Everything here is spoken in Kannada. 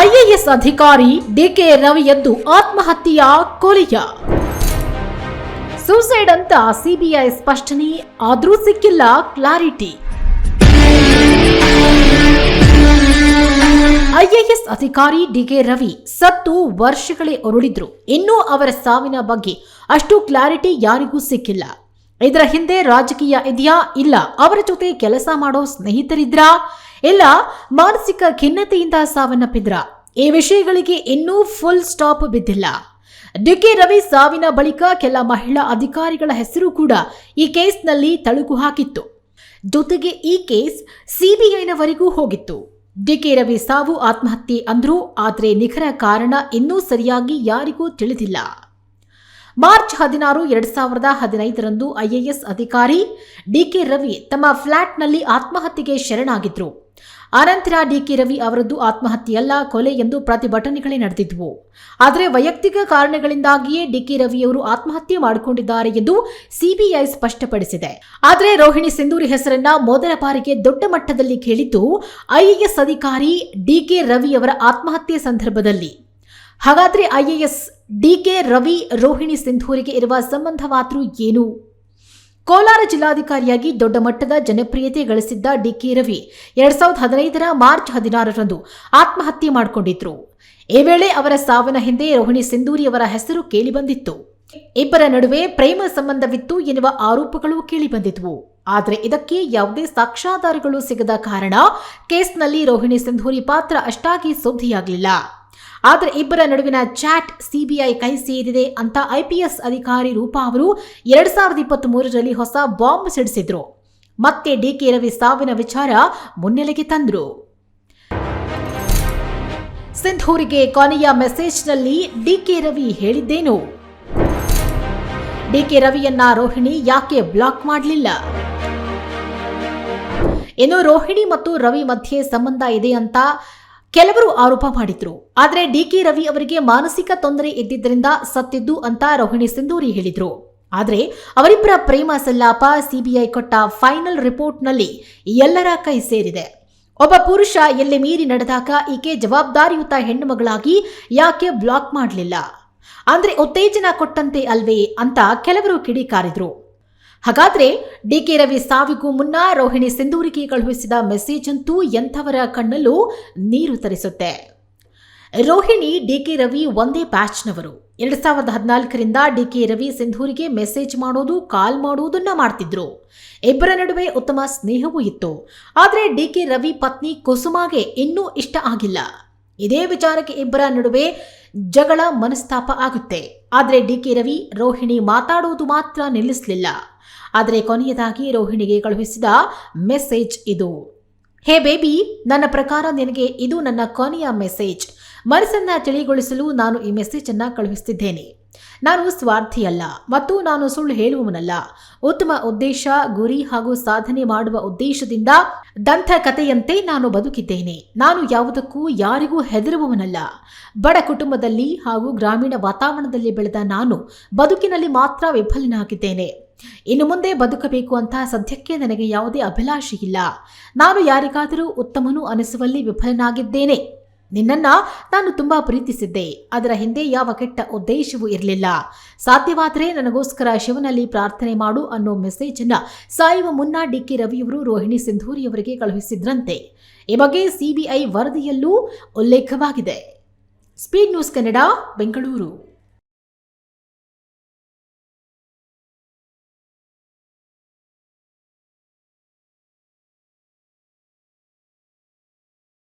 ಐಎಎಸ್ ಅಧಿಕಾರಿ ಡಿಕೆ ರವಿಯದ್ದು ಆತ್ಮಹತ್ಯೆಯ ಕೊಲೆಯ. ಸೂಸೈಡ್ ಅಂತ ಸಿಬಿಐ ಸ್ಪಷ್ಟನೆ, ಆದ್ರೂ ಸಿಕ್ಕಿಲ್ಲ ಕ್ಲಾರಿಟಿ. ಐಎಎಸ್ ಅಧಿಕಾರಿ ಡಿಕೆ ರವಿ ಸತ್ತು ವರ್ಷಗಳೇ ಉರುಳಿದ್ರು. ಇನ್ನೂ ಅವರ ಸಾವಿನ ಬಗ್ಗೆ ಅಷ್ಟು ಕ್ಲಾರಿಟಿ ಯಾರಿಗೂ ಸಿಕ್ಕಿಲ್ಲ. ಇದರ ಹಿಂದೆ ರಾಜಕೀಯ ಇದೆಯಾ ಇಲ್ಲ, ಅವರ ಜೊತೆ ಕೆಲಸ ಮಾಡೋ ಸ್ನೇಹಿತರಿದ್ರಾ? ಇಲ್ಲ ಮಾನಸಿಕ ಖಿನ್ನತೆಯಿಂದ ಸಾವನ್ನಪ್ಪಿದ್ರ? ಈ ವಿಷಯಗಳಿಗೆ ಇನ್ನೂ ಫುಲ್ ಸ್ಟಾಪ್ ಬಿದ್ದಿಲ್ಲ. ಡಿಕೆ ರವಿ ಸಾವಿನ ಬಳಿಕ ಕೆಲ ಮಹಿಳಾ ಅಧಿಕಾರಿಗಳ ಹೆಸರು ಕೂಡ ಈ ಕೇಸ್ನಲ್ಲಿ ತಳುಕು ಹಾಕಿತ್ತು. ಜೊತೆಗೆ ಈ ಕೇಸ್ ಸಿಬಿಐನವರೆಗೂ ಹೋಗಿತ್ತು. ಡಿಕೆ ರವಿ ಸಾವು ಆತ್ಮಹತ್ಯೆ ಅಂದ್ರು, ಆದರೆ ನಿಖರ ಕಾರಣ ಇನ್ನೂ ಸರಿಯಾಗಿ ಯಾರಿಗೂ ತಿಳಿದಿಲ್ಲ. ಮಾರ್ಚ್ ಹದಿನಾರು, ಎರಡ್ ಸಾವಿರದ ಹದಿನೈದರಂದು ಐಎಎಸ್ ಅಧಿಕಾರಿ ಡಿಕೆ ರವಿ ತಮ್ಮ ಫ್ಲಾಟ್ನಲ್ಲಿ ಆತ್ಮಹತ್ಯೆಗೆ ಶರಣಾಗಿದ್ರು. ಅನಂತರ ಡಿಕೆ ರವಿ ಅವರದ್ದು ಆತ್ಮಹತ್ಯೆಯಲ್ಲ ಕೊಲೆ ಎಂದು ಪ್ರತಿಭಟನೆಗಳೇ ನಡೆದಿದ್ವು. ಆದರೆ ವೈಯಕ್ತಿಕ ಕಾರಣಗಳಿಂದಾಗಿಯೇ ಡಿಕೆ ರವಿಯವರು ಆತ್ಮಹತ್ಯೆ ಮಾಡಿಕೊಂಡಿದ್ದಾರೆ ಎಂದು ಸಿಬಿಐ ಸ್ಪಷ್ಟಪಡಿಸಿದೆ. ಆದರೆ ರೋಹಿಣಿ ಸಿಂಧೂರಿ ಹೆಸರನ್ನ ಮೊದಲ ಬಾರಿಗೆ ದೊಡ್ಡ ಮಟ್ಟದಲ್ಲಿ ಕೇಳಿದ್ದು ಐಎಎಸ್ ಅಧಿಕಾರಿ ಡಿಕೆ ರವಿಯವರ ಆತ್ಮಹತ್ಯೆ ಸಂದರ್ಭದಲ್ಲಿ. ಹಾಗಾದರೆ ಐಎಎಸ್ ಡಿಕೆ ರವಿ ರೋಹಿಣಿ ಸಿಂಧೂರಿಗೆ ಇರುವ ಸಂಬಂಧವಾದರೂ ಏನು? ಕೋಲಾರ ಜಿಲ್ಲಾಧಿಕಾರಿಯಾಗಿ ದೊಡ್ಡ ಮಟ್ಟದ ಜನಪ್ರಿಯತೆ ಗಳಿಸಿದ್ದ ಡಿಕೆ ರವಿ ಎರಡ್ ಸಾವಿರದ ಹದಿನೈದರ ಮಾರ್ಚ್ ಹದಿನಾರರಂದು ಆತ್ಮಹತ್ಯೆ ಮಾಡಿಕೊಂಡಿದ್ರು. ಈ ವೇಳೆ ಅವರ ಸಾವಿನ ಹಿಂದೆ ರೋಹಿಣಿ ಸಿಂಧೂರಿ ಅವರ ಹೆಸರು ಕೇಳಿಬಂದಿತ್ತು ಇಬ್ಬರ ನಡುವೆ ಪ್ರೇಮ ಸಂಬಂಧವಿತ್ತು ಎನ್ನುವ ಆರೋಪಗಳು ಕೇಳಿಬಂದಿದ್ವು ಆದರೆ ಇದಕ್ಕೆ ಯಾವುದೇ ಸಾಕ್ಷ್ಯಾಧಾರಗಳು ಸಿಗದ ಕಾರಣ ಕೇಸ್ನಲ್ಲಿ ರೋಹಿಣಿ ಸಿಂಧೂರಿ ಪಾತ್ರ ಅಷ್ಟಾಗಿ ಸುದ್ದಿಯಾಗಲಿಲ್ಲ. ಆದರೆ ಇಬ್ಬರ ನಡುವಿನ ಚಾಟ್ ಸಿಬಿಐ ಕೈ ಸೇರಿದೆ ಅಂತ ಐಪಿಎಸ್ ಅಧಿಕಾರಿ ರೂಪಾ ಅವರು ಎರಡ್ ಸಾವಿರದ ಇಪ್ಪತ್ತ್ ಹೊಸ ಬಾಂಬ್ ಸಿಡಿಸಿದ್ರು. ಮತ್ತೆ ಡಿ ಕೆ ರವಿ ಸಾವಿನ ವಿಚಾರ ಮುನ್ನೆಲೆಗೆ ತಂದ್ರು. ಸಿಂಧೂರಿಗೆ ಕೊನೆಯ ಮೆಸೇಜ್ನಲ್ಲಿ ಡಿಕೆ ರವಿ ಹೇಳಿದ್ದೇನು? ಡಿಕೆ ರವಿಯನ್ನ ರೋಹಿಣಿ ಯಾಕೆ ಬ್ಲಾಕ್ ಮಾಡಲಿಲ್ಲ? ಇನ್ನು ರೋಹಿಣಿ ಮತ್ತು ರವಿ ಮಧ್ಯೆ ಸಂಬಂಧ ಇದೆ ಅಂತ ಕೆಲವರು ಆರೋಪ ಮಾಡಿದ್ರು. ಆದರೆ ಡಿಕೆ ರವಿ ಅವರಿಗೆ ಮಾನಸಿಕ ತೊಂದರೆ ಇದ್ದಿದ್ದರಿಂದ ಸತ್ತಿದ್ದು ಅಂತ ರೋಹಿಣಿ ಸಿಂಧೂರಿ ಹೇಳಿದ್ರು. ಆದರೆ ಅವರಿಬ್ಬರ ಪ್ರೇಮ ಸಲ್ಲಾಪ ಸಿಬಿಐ ಕೊಟ್ಟ ಫೈನಲ್ ರಿಪೋರ್ಟ್ನಲ್ಲಿ ಎಲ್ಲರ ಕೈ ಸೇರಿದೆ. ಒಬ್ಬ ಪುರುಷ ಎಲ್ಲಿ ಮೀರಿ ನಡೆದಾಗ ಈಕೆ ಜವಾಬ್ದಾರಿಯುತ ಹೆಣ್ಣುಮಗಳಾಗಿ ಯಾಕೆ ಬ್ಲಾಕ್ ಮಾಡಲಿಲ್ಲ? ಅಂದ್ರೆ ಉತ್ತೇಜನ ಕೊಟ್ಟಂತೆ ಅಲ್ವೇ ಅಂತ ಕೆಲವರು ಕಿಡಿಕಾರಿದ್ರು. ಹಾಗಾದ್ರೆ ಡಿಕೆ ರವಿ ಸಾವಿಗೂ ಮುನ್ನ ರೋಹಿಣಿ ಸಿಂಧೂರಿಗೆ ಕಳುಹಿಸಿದ ಮೆಸೇಜ್ ಅಂತೂ ಎಂಥವರ ಕಣ್ಣಲ್ಲೂ ನೀರು ತರಿಸುತ್ತೆ. ರೋಹಿಣಿ ಡಿ ಕೆ ರವಿ ಒಂದೇ ಬ್ಯಾಚ್ನವರು. ಎರಡ್ ಸಾವಿರದ ಹದಿನಾಲ್ಕರಿಂದ ಡಿ ಕೆ ರವಿ ಸಿಂಧೂರಿಗೆ ಮೆಸೇಜ್ ಮಾಡೋದು, ಕಾಲ್ ಮಾಡುವುದನ್ನ ಮಾಡ್ತಿದ್ರು. ಇಬ್ಬರ ನಡುವೆ ಉತ್ತಮ ಸ್ನೇಹವೂ ಇತ್ತು. ಆದರೆ ಡಿ ಕೆ ರವಿ ಪತ್ನಿ ಕುಸುಮಾಗೆ ಇನ್ನೂ ಇಷ್ಟ ಆಗಿಲ್ಲ. ಇದೇ ವಿಚಾರಕ್ಕೆ ಇಬ್ಬರ ನಡುವೆ ಜಗಳ ಮನಸ್ತಾಪ ಆಗುತ್ತೆ. ಆದರೆ ಡಿ ಕೆ ರವಿ ರೋಹಿಣಿ ಮಾತಾಡುವುದು ಮಾತ್ರ ನಿಲ್ಲಿಸಲಿಲ್ಲ. ಆದರೆ ಕೊನೆಯದಾಗಿ ರೋಹಿಣಿಗೆ ಕಳುಹಿಸಿದ ಮೆಸೇಜ್ ಇದು. ಹೇ ಬೇಬಿ, ನನ್ನ ಪ್ರಕಾರ ನಿನಗೆ ಇದು ನನ್ನ ಕೊನೆಯ ಮೆಸೇಜ್. ಮನಸ್ಸನ್ನ ತಿಳಿಗೊಳಿಸಲು ನಾನು ಈ ಮೆಸೇಜ್ ಅನ್ನ ಕಳುಹಿಸುತ್ತಿದ್ದೇನೆ ನಾನು ಸ್ವಾರ್ಥಿಯಲ್ಲ ಮತ್ತು ನಾನು ಸುಳ್ಳು ಹೇಳುವವನಲ್ಲ. ಉತ್ತಮ ಉದ್ದೇಶ, ಗುರಿ ಹಾಗೂ ಸಾಧನೆ ಮಾಡುವ ಉದ್ದೇಶದಿಂದ ದಂತ ಕಥೆಯಂತೆ ನಾನು ಬದುಕಿದ್ದೇನೆ. ನಾನು ಯಾವುದಕ್ಕೂ ಯಾರಿಗೂ ಹೆದರುವವನಲ್ಲ. ಬಡ ಕುಟುಂಬದಲ್ಲಿ ಹಾಗೂ ಗ್ರಾಮೀಣ ವಾತಾವರಣದಲ್ಲಿ ಬೆಳೆದ ನಾನು ಬದುಕಿನಲ್ಲಿ ಮಾತ್ರ ವಿಫಲನಾಗಿದ್ದೇನೆ. ಇನ್ನು ಮುಂದೆ ಬದುಕಬೇಕು ಅಂತ ಸದ್ಯಕ್ಕೆ ನನಗೆ ಯಾವುದೇ ಅಭಿಲಾಷೆ ಇಲ್ಲ. ನಾನು ಯಾರಿಗಾದರೂ ಉತ್ತಮನು ಅನಿಸುವಲ್ಲಿ ವಿಫಲನಾಗಿದ್ದೇನೆ. ನಿನ್ನನ್ನ ನಾನು ತುಂಬಾ ಪ್ರೀತಿಸಿದ್ದೆ. ಅದರ ಹಿಂದೆ ಯಾವ ಕೆಟ್ಟ ಉದ್ದೇಶವೂ ಇರಲಿಲ್ಲ. ಸಾಧ್ಯವಾದರೆ ನನಗೋಸ್ಕರ ಶಿವನಲ್ಲಿ ಪ್ರಾರ್ಥನೆ ಮಾಡು ಅನ್ನೋ ಮೆಸೇಜ್ ಅನ್ನ ಸಾಯುವ ಮುನ್ನ ಡಿಕೆ ರವಿಯವರು ರೋಹಿಣಿ ಸಿಂಧೂರಿ ಅವರಿಗೆ ಕಳುಹಿಸಿದ್ರಂತೆ. ಈ ಬಗ್ಗೆ ಸಿಬಿಐ ವರದಿಯಲ್ಲೂ ಉಲ್ಲೇಖವಾಗಿದೆ. Speed news Kannada, Bengaluru.